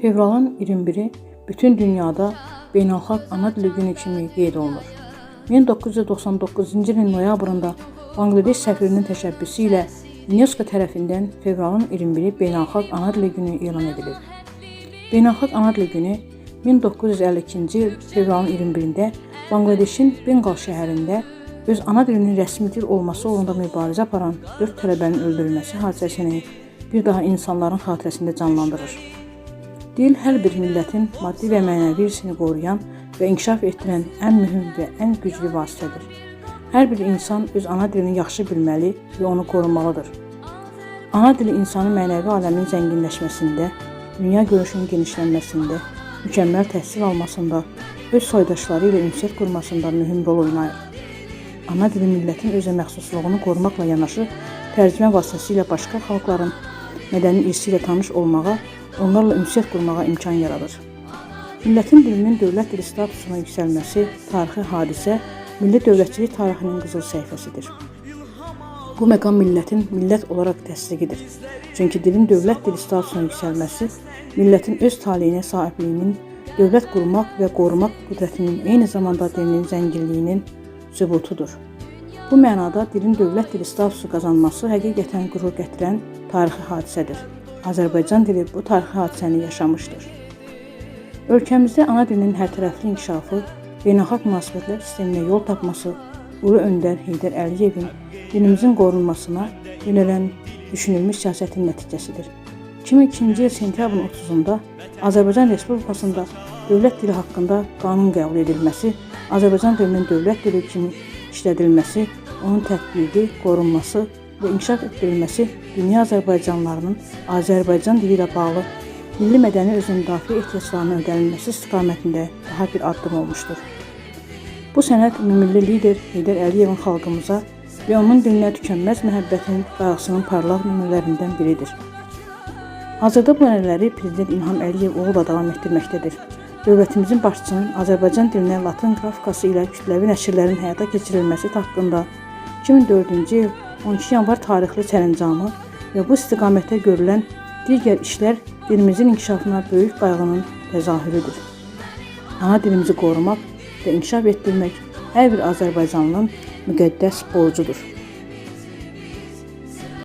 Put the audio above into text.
Fevralın 21-i bütün dünyada Beynəlxalq Ana Dili Günü kimi qeyd olunur. 1999-cu ilin noyabrında Bangladeş səfirinin təşəbbüsü ilə UNESCO tərəfindən fevralın 21-i Beynəlxalq Ana Dili Günü elan edilir. Beynəlxalq Ana Dili Günü 1952-ci il fevralın 21-də Bangladeşin Bengal şəhərində öz ana dilinin rəsmi dil olması uğrunda mübarizə aparan 4 tələbənin öldürülməsi hadisəsini bir daha insanların xatirəsində canlandırır. Dil hər bir millətin maddi və mənəvi irsini qoruyan və inkişaf etdirən ən mühüm və ən güclü vasitədir. Hər bir insan öz ana dilini yaxşı bilməli və onu qorumalıdır. Ana dili insanın mənəvi aləmin zənginləşməsində, dünya görüşünün genişlənməsində, mükəmməl təhsil almasında, öz soydaşları ilə ünsiyyət qurmasında mühüm rol oynayır. Ana dili millətin özə məxsusluğunu qorumaqla yanaşı, tərcümə vasitəsilə başqa xalqların mədəni irsi ilə tanış olmağa, onlarla ünsiyyət qurmağa imkan yaradır. Millətin dilinin dövlət dili statusuna yüksəlməsi tarixi hadisə, milli dövlətçilik tarixinin qızıl səhifəsidir. Bu məqam millətin millət olaraq təsdiqidir. Çünki dilin dövlət dili statusuna yüksəlməsi millətin öz taleyinə sahibliyinin, dövlət qurmaq və qorumaq qüdrətinin eyni zamanda dilinin zənginliyinin sübutudur. Bu mənada dilin dövlət dili statusu qazanması həqiqətən qürur gətirən tarixi hadisədir. Azərbaycan dili bu tarixi hadisəni yaşamışdır. Ölkəmizdə ana dilinin hərtərəfli inkişafı, beynəlxalq münasibətlər sisteminə yol tapması, Ulu Öndər Heydər Əliyevin dilimizin qorunmasına yönələn düşünülmüş siyasətin nəticəsidir. 2002-ci il sentyabrın 30-da Azərbaycan Respublikasında dövlət dili haqqında qanun qəbul edilməsi, Azərbaycan dilinin dövlət dili kimi işlədilməsi, onun tətbiqi, qorunması və inkişaf etdirilməsi dünya azərbaycanlılarının Azərbaycan dili ilə bağlı milli mədəni özünü müdafiə ehtiyaclarının ödənilməsi istiqamətində daha bir addım olmuşdur. Bu sənət ümumilli lider Heydər Əliyevin xalqımıza və onun dilinə tükənməz məhəbbətinin qayğısının parlaq nümunələrindən biridir. Hazırda bu ənənələri Prezident İlham Əliyev oğlu da davam etdirməkdədir. Dövlətimizin başçısının Azərbaycan dilinə latın qrafikası ilə kütləvi nəşrlərin həyata keçirilməsi haqqında 2004-cü il 12 yanvar tarixli sərəncamı və bu istiqamətdə görülən digər işlər dilimizin inkişafına böyük qayğının təzahürüdür. Ana dilimizi qorumaq və inkişaf etdirmək hər bir Azərbaycanlının müqəddəs borcudur.